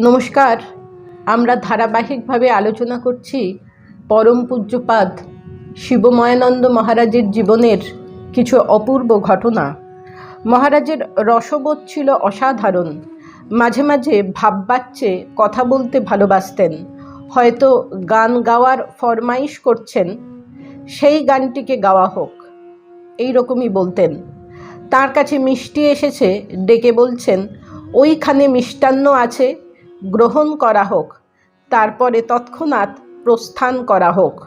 নমস্কার। আমরা ধারাবাহিকভাবে আলোচনা করছি পরম পূজ্যপাদ শিবময়ানন্দ মহারাজের জীবনের কিছু অপূর্ব ঘটনা। মহারাজের রসবোধ ছিল অসাধারণ। মাঝে মাঝে ভাববাচ্চে কথা বলতে ভালোবাসতেন। হয়তো গান গাওয়ার ফরমাইশ করছেন, সেই গানটিকে গাওয়া হোক এই রকমই বলতেন। তার কাছে মিষ্টি এসেছে, ডেকে বলছেন, ওইখানে মিষ্টান্ন আছে গ্রহণ করা হোক। তারপরে তৎক্ষণাৎ প্রস্থান করা হোক।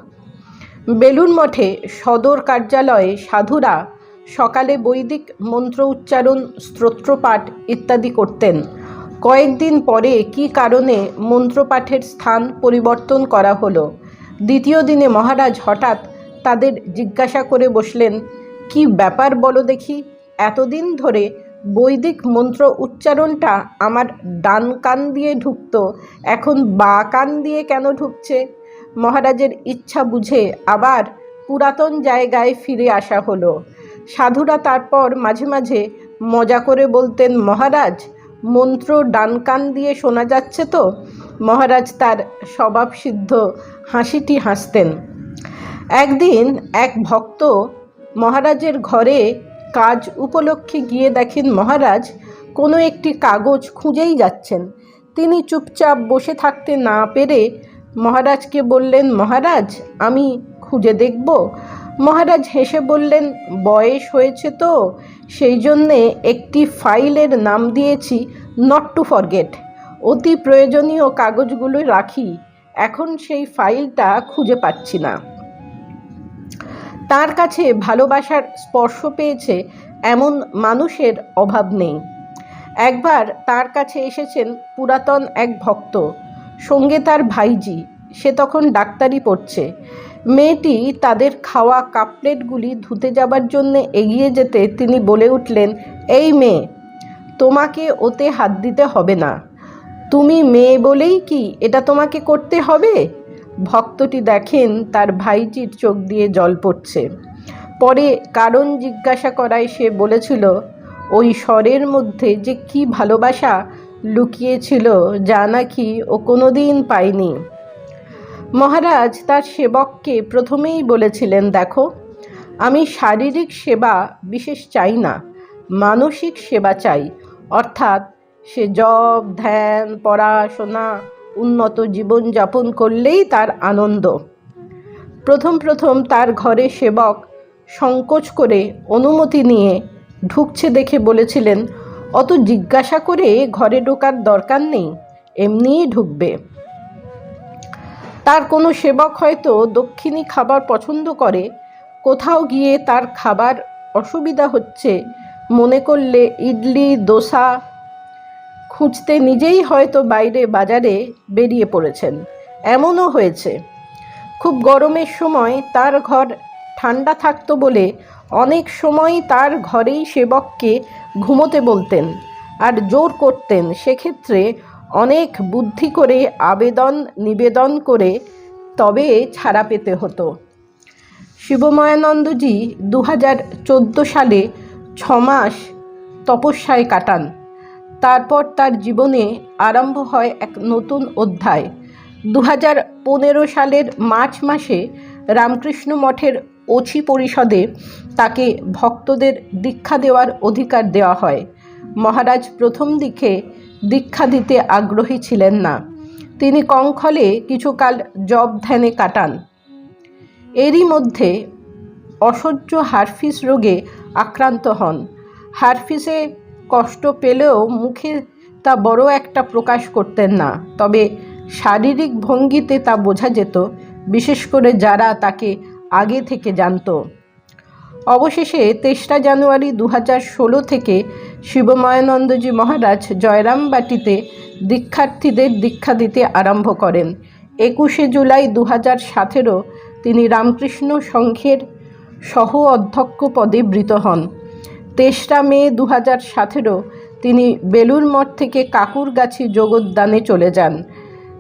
বেলুন মঠে সদর কার্যালয়ে সাধুরা সকালে বৈদিক মন্ত্র উচ্চারণ, স্তোত্রপাঠ ইত্যাদি করতেন। কয়েকদিন পরে কি কারণে মন্ত্রপাঠের স্থান পরিবর্তন করা হলো? দ্বিতীয় দিনে মহারাজ হঠাৎ তাদের জিজ্ঞাসা করে বসলেন, কি ব্যাপার বলো দেখি? এতদিন ধরে বৈদিক মন্ত্র উচ্চারণটা আমার ডান কান দিয়ে ঢুকতো, এখন বা কান দিয়ে কেন ঢুকছে? মহারাজের ইচ্ছা বুঝে আবার পুরাতন জায়গায় ফিরে আসা হলো। সাধুরা তারপর মাঝে মাঝে মজা করে বলতেন, মহারাজ, মন্ত্র ডান কান দিয়ে শোনা যাচ্ছে তো? মহারাজ তার স্বভাবসিদ্ধ হাসিটি হাসতেন। একদিন এক ভক্ত মহারাজের ঘরে কাজ উপলক্ষে গিয়ে দেখেন মহারাজ, কোনো একটি কাগজ খুঁজেই যাচ্ছেন। তিনি চুপচাপ বসে থাকতে না পেরে মহারাজকে বললেন, মহারাজ, আমি খুঁজে দেখব। মহারাজ হেসে বললেন, বয়স হয়েছে তো, সেই জন্যে একটি ফাইলের নাম দিয়েছি নট টু ফরগেট অতি প্রয়োজনীয় কাগজগুলো রাখি, এখন সেই ফাইলটা খুঁজে পাচ্ছি না। তার কাছে ভালোবাসার স্পর্শ পেয়েছে এমন মানুষের অভাব নেই। একবার তার কাছে এসেছেন পুরাতন এক ভক্ত, সঙ্গে তার ভাইজি। সে তখন ডাক্তারি পড়ছে। মেয়েটি তাদের খাওয়া কাপলেটগুলি ধুতে যাবার জন্যে এগিয়ে যেতে তিনি বলে উঠলেন, এই মেয়ে, তোমাকে ওতে হাত দিতে হবে না। তুমি মেয়ে বলেই কি এটা তোমাকে করতে হবে? ভক্তটি দেখেন তার ভাইজির চোখ দিয়ে জল পড়ছে। পরে কারণ জিজ্ঞাসা করায় সে বলেছিল, ওই স্বরের মধ্যে যে কি ভালোবাসা লুকিয়েছিল যা নাকি ও কোনো দিন পায়নি। মহারাজ তার সেবককে প্রথমেই বলেছিলেন, দেখো, আমি শারীরিক সেবা বিশেষ চাই না, মানসিক সেবা চাই। অর্থাৎ সে জব, ধ্যান, পড়াশোনা উন্নত জীবনযাপন করলেই তার আনন্দ। প্রথম প্রথম তার ঘরে সেবক সংকোচ করে অনুমতি নিয়ে ঢুকছে দেখে বলেছিলেন, অত জিজ্ঞাসা করে ঘরে ঢোকার দরকার নেই, এমনিই ঢুকবে। তার কোনো সেবক হয়তো দক্ষিণী খাবার পছন্দ করে, কোথাও গিয়ে তার খাবার অসুবিধা হচ্ছে, মনে করলে ইডলি, দোসা খুঁজতে নিজেই হয়তো বাইরে বাজারে বেরিয়ে পড়েছেন। এমনও হয়েছে। খুব গরমের সময় তার ঘর ঠান্ডা থাকতো বলে অনেক সময় তার ঘরেই সেবককে ঘুমোতে বলতেন আর জোর করতেন। সেক্ষেত্রে অনেক বুদ্ধি করে আবেদন, নিবেদন করে তবে ছাড়া পেতে হতো। শিবময়ানন্দজি দু হাজার চোদ্দ সালে ছমাস তপস্যায় কাটান। তারপর তার জীবনে আরম্ভ হয় এক নতুন অধ্যায়। দু হাজার পনেরো সালের মার্চ মাসে রামকৃষ্ণ মঠের অছি পরিষদে তাকে ভক্তদের দীক্ষা দেওয়ার অধিকার দেওয়া হয়। মহারাজ প্রথম দিকে দীক্ষা দিতে আগ্রহী ছিলেন না। তিনি কঙ্খলে কিছুকাল জব ধ্যানে কাটান। এরই মধ্যে অসহ্য হারফিস রোগে আক্রান্ত হন। হারফিসে কষ্ট পেলেও মুখে তা বড় একটা প্রকাশ করতেন না। তবে শারীরিক ভঙ্গিতে তা বোঝা যেত, বিশেষ করে যারা তাকে আগে থেকে জানত। অবশেষে তেসরা জানুয়ারি দু ষোলো থেকে শিবময়ানন্দজি মহারাজ জয়রামবাটিতে দীক্ষার্থীদের দীক্ষা দিতে আরম্ভ করেন। একুশে জুলাই দু হাজার তিনি রামকৃষ্ণ সংঘের সহ অধ্যক্ষ পদে বৃত হন। তেসরা মে দু হাজার তিনি বেলুর মঠ থেকে কাকুরগাছি জগদ্দানে চলে যান।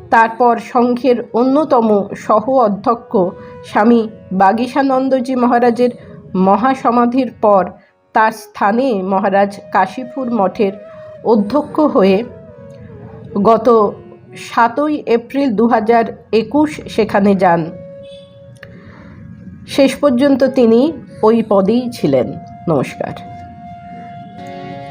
তারপর সংঘের অন্যতম সহ অধ্যক্ষ স্বামী বাগীশানন্দজি মহারাজের মহাসমাধির পর তার স্থানে মহারাজ কাশীপুর মঠের অধ্যক্ষ হয়ে গত সাতই এপ্রিল দু হাজার একুশ সেখানে যান। শেষ পর্যন্ত তিনি ওই পদেই ছিলেন। নমস্কার।